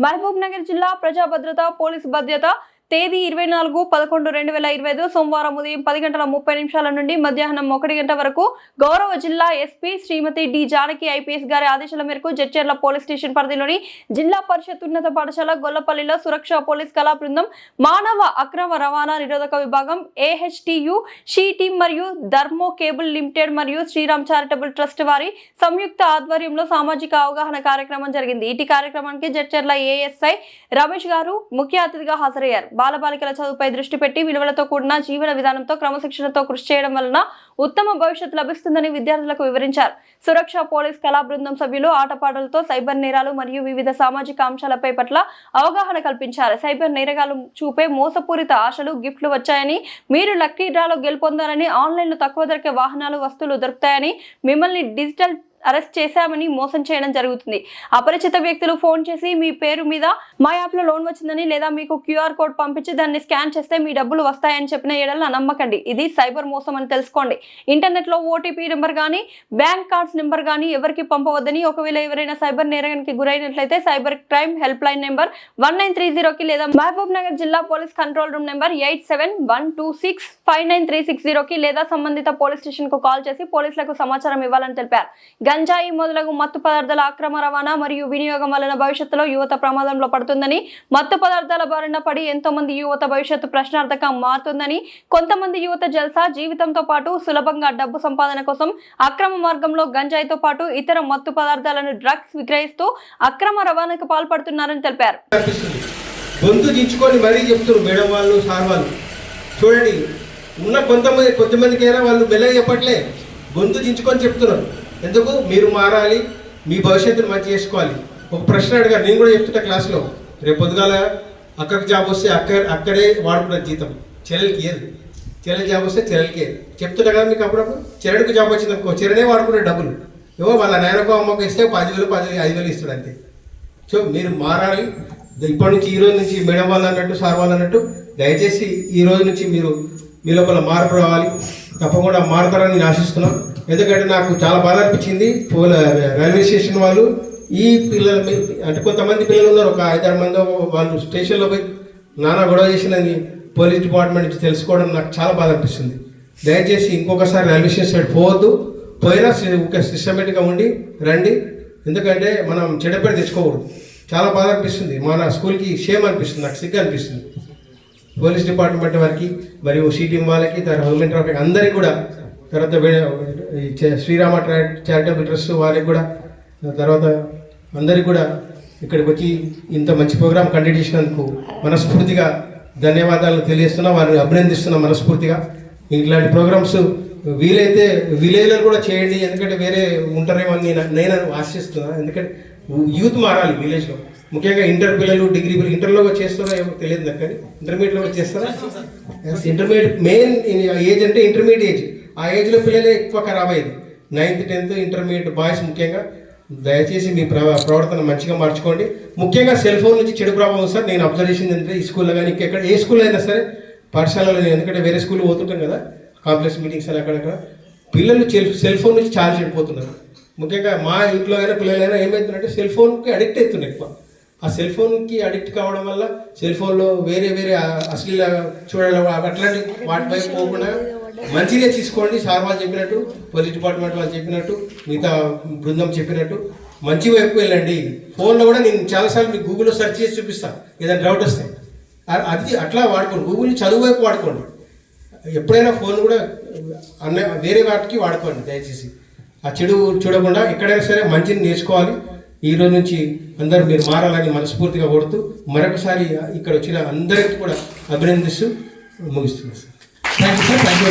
మహబూబ్ నగర్ జిల్లా ప్రజా భద్రత పోలీసు భద్రత తేదీ ఇరవై నాలుగు పదకొండు రెండు వేల ఇరవై ఐదు సోమవారం ఉదయం పది గంటల ముప్పై నిమిషాల నుండి మధ్యాహ్నం ఒకటి గంట వరకు గౌరవ జిల్లా SP Srimathi D Janaki IPS గారి ఆదేశాల మేరకు జడ్చర్ల పోలీస్ స్టేషన్ పరిధిలోని జిల్లా పరిషత్ ఉన్నత పాఠశాల గొల్లపల్లిలో సురక్ష పోలీస్ కళా బృందం మానవ అక్రమ రవాణా నిరోధక విభాగం ఏహెచ్టియు షీ మరియు ధర్మో కేబుల్ లిమిటెడ్ మరియు శ్రీరామ్ చారిటబుల్ ట్రస్ట్ వారి సంయుక్త ఆధ్వర్యంలో సామాజిక అవగాహన కార్యక్రమం జరిగింది. ఇటీ కార్యక్రమానికి జడ్చర్ల ఏఎస్ఐ రమేష్ గారు ముఖ్య అతిథిగా హాజరయ్యారు. బాలబాలికల చదువుపై దృష్టి పెట్టి విలువలతో కూడిన జీవన విధానంతో క్రమశిక్షణతో కృషి చేయడం వలన ఉత్తమ భవిష్యత్తు లభిస్తుందని విద్యార్థులకు వివరించారు. సురక్ష పోలీస్ కళా బృందం సభ్యులు ఆటపాటలతో సైబర్ నేరాలు మరియు వివిధ సామాజిక అంశాలపై పట్ల అవగాహన కల్పించారు. సైబర్ నేరగాలు చూపే మోసపూరిత ఆశలు గిఫ్ట్లు వచ్చాయని మీరు లక్కీ డ్రాలో గెలుపొందారని ఆన్లైన్లో తక్కువ ధరకే వాహనాలు వస్తువులు దొరుకుతాయని మిమ్మల్ని డిజిటల్ అరెస్ట్ చేశామని మోసం చేయడం జరుగుతుంది. అపరిచిత వ్యక్తులు ఫోన్ చేసి మీ పేరు మీద మా యాప్లో లోన్ వచ్చిందని లేదా మీకు క్యూఆర్ కోడ్ పంపించి దాన్ని స్కాన్ చేస్తే మీ డబ్బులు వస్తాయని చెప్పిన ఏడల నమ్మకండి. ఇది సైబర్ మోసం అని తెలుసుకోండి. ఇంటర్నెట్లో ఓటీపీ నెంబర్ కానీ బ్యాంక్ కార్డ్స్ నెంబర్ కానీ ఎవరికి పంపవద్దని ఒకవేళ ఎవరైనా సైబర్ నేరానికి గురైనట్లయితే cyber crime helpline number one nine three జీరోకి లేదా మహబూబ్ నగర్ జిల్లా police control room number eight seven one two six five nine three six జీరోకి లేదా సంబంధిత పోలీస్ స్టేషన్కు కాల్ చేసి పోలీసులకు సమాచారం ఇవ్వాలని తెలిపారు. గంజాయి మొదలగు మత్తు పదార్థాల అక్రమ రవాణా మరియు వినియోగం వలన భవిష్యత్తులో యువత ప్రమాదంలో పడుతుందని మత్తు పదార్థాల బారిన పడి ఎంతో మంది యువత భవిష్యత్తు ప్రశ్నార్థకంగా మారుతుందని కొంతమంది యువత జల్సా జీవితంతో పాటు సులభంగా డబ్బు సంపాదన కోసం అక్రమ మార్గంలో గంజాయితో పాటు ఇతర మత్తు పదార్థాలను డ్రగ్స్ విక్రయిస్తూ అక్రమ రవాణాకు పాల్పడుతున్నారని తెలిపారు. గొంతు దించుకొని మరీ చెప్తున్నారు మేడం వాళ్ళు సార్ వాళ్ళు. చూడండి ఉన్న కొంతమంది కొంతమందికైనా వాళ్ళు మెల్లగా చెప్పట్లే గొంతు దించుకొని చెప్తున్నారు. ఎందుకు? మీరు మారాలి మీ భవిష్యత్తును మంచి చేసుకోవాలి. ఒక ప్రశ్న అడిగారు నేను కూడా చెప్తుంటా క్లాస్లో. రేపు పొద్దుగాల అక్కడికి జాబ్ వస్తే అక్కడ అక్కడే వాడుకున్న జీతం. చెల్లెలకి ఏది చెల్లెలు జాబ్ వస్తే చెల్లెలకి. ఏది చెప్తుంటా కదా మీకు అప్పుడప్పుడు? చెరడుకు జాబ్ వచ్చింది అనుకో చెరనే వాడుకునే డబ్బులు. ఏవో వాళ్ళ నాయనకో అమ్మకో ఇస్తే పదివేలు పది ఐదు వేలు ఇస్తాడు అంతే. సో మీరు మారాలి. ఇప్పటి నుంచి ఈ రోజు నుంచి మేడం వాళ్ళు అన్నట్టు సార్ వాళ్ళు అన్నట్టు దయచేసి ఈ రోజు నుంచి మీరు మీ లోపల మార్పు రావాలి. తప్పకుండా మారుతారని నేను ఆశిస్తున్నాం. ఎందుకంటే నాకు చాలా బాధ అనిపించింది. పోల రైల్వే స్టేషన్ వాళ్ళు ఈ పిల్లల అంటే కొంతమంది పిల్లలు ఉన్నారు. ఒక ఐదారు మంది వాళ్ళు స్టేషన్లో పోయి నానా గొడవ చేసిందని పోలీస్ డిపార్ట్మెంట్ నుంచి తెలుసుకోవడం నాకు చాలా బాధ అనిపిస్తుంది. దయచేసి ఇంకొకసారి రైల్వే స్టేషన్ సైడ్ పోవద్దు. పోయినా ఒక సిస్టమేటిక్గా ఉండి రండి. ఎందుకంటే మనం చెడపేట తెచ్చుకోకూడదు. చాలా బాధ అనిపిస్తుంది. మన స్కూల్కి షేమ్ అనిపిస్తుంది. నాకు సిగ్గు అనిపిస్తుంది. పోలీస్ డిపార్ట్మెంట్ వారికి మరియు సిటీఎం వాళ్ళకి తర్వాత హోమ్ ట్రాఫిక్ అందరికీ కూడా తర్వాత ఈ శ్రీరామ ట్రా- చారిటబుల్ ట్రస్ట్ వారికి కూడా తర్వాత అందరికీ కూడా ఇక్కడికి వచ్చి ఇంత మంచి ప్రోగ్రాం కండక్ట్ చేసినందుకు మనస్ఫూర్తిగా ధన్యవాదాలు తెలియజేస్తున్నా వారిని అభినందిస్తున్నా మనస్ఫూర్తిగా. ఇట్లాంటి ప్రోగ్రామ్స్ వీలైతే విలేజ్లో కూడా చేయండి ఎందుకంటే వేరే ఉంటారేమో అని నేను నేను ఆశిస్తున్నాను. ఎందుకంటే యూత్ మారాలి విలేజ్లో. ముఖ్యంగా ఇంటర్ పిల్లలు డిగ్రీ పిల్లలు ఇంటర్లో చేస్తారో ఏమో తెలియదు నాకు కానీ. ఇంటర్మీడియట్లో కూడా చేస్తారా? ఇంటర్మీడియట్ మెయిన్ ఏజ్ అంటే ఇంటర్మీడియట్ ఏజ్. ఆ ఏజ్లో పిల్లలే ఎక్కువ ఖరాబ్ అయ్యేది. నైన్త్ టెన్త్ ఇంటర్మీడియట్ బాయ్స్ ముఖ్యంగా. దయచేసి మీ ప్ర ప్రవర్తన మంచిగా మార్చుకోండి. ముఖ్యంగా సెల్ ఫోన్ నుంచి చెడు ప్రభావం సార్ నేను అబ్జర్వ్ చేసింది ఏంటంటే ఈ స్కూల్లో కానీ ఇంకెక్కడ ఏ స్కూల్లో అయినా సరే పాఠశాలలో ఎందుకంటే వేరే స్కూల్ పోతుంటాం కదా. కాంప్లెక్స్ మీటింగ్స్ అని అక్కడక్కడ. పిల్లలు సెల్ సెల్ ఫోన్ నుంచి చాలా అయిపోతున్నారు. ముఖ్యంగా మా ఇంట్లో అయినా పిల్లలైనా ఏమవుతుందంటే సెల్ ఫోన్కి అడిక్ట్ అవుతున్నారు ఎక్కువ. ఆ సెల్ ఫోన్కి అడిక్ట్ కావడం వల్ల సెల్ ఫోన్లో వేరే వేరే అశ్లీల చూడడం అట్లాంటి వాటి వైపు పోకుండా మంచిగా తీసుకోండి. సార్ వాళ్ళు చెప్పినట్టు పోలీస్ డిపార్ట్మెంట్ వాళ్ళు చెప్పినట్టు మిగతా బృందం చెప్పినట్టు మంచి వైపు వెళ్ళండి. ఫోన్లో కూడా నేను చాలాసార్లు మీకు గూగుల్లో సెర్చ్ చేసి చూపిస్తాను ఏదైనా డౌట్ వస్తే. అది అట్లా వాడుకోండి. గూగుల్ చదువు వైపు వాడుకోండి. ఎప్పుడైనా ఫోన్ కూడా అన్న వేరే వాటికి వాడుకోండి దయచేసి. ఆ చెడు చూడకుండా ఎక్కడైనా సరే మంచిని నేర్చుకోవాలి. ఈ రోజు నుంచి అందరూ మీరు మారాలని మనస్ఫూర్తిగా కొడుతూ మరొకసారి ఇక్కడ వచ్చిన అందరికీ కూడా అభినందిస్తూ ముగిస్తున్నాను sir. Thank you sir thank you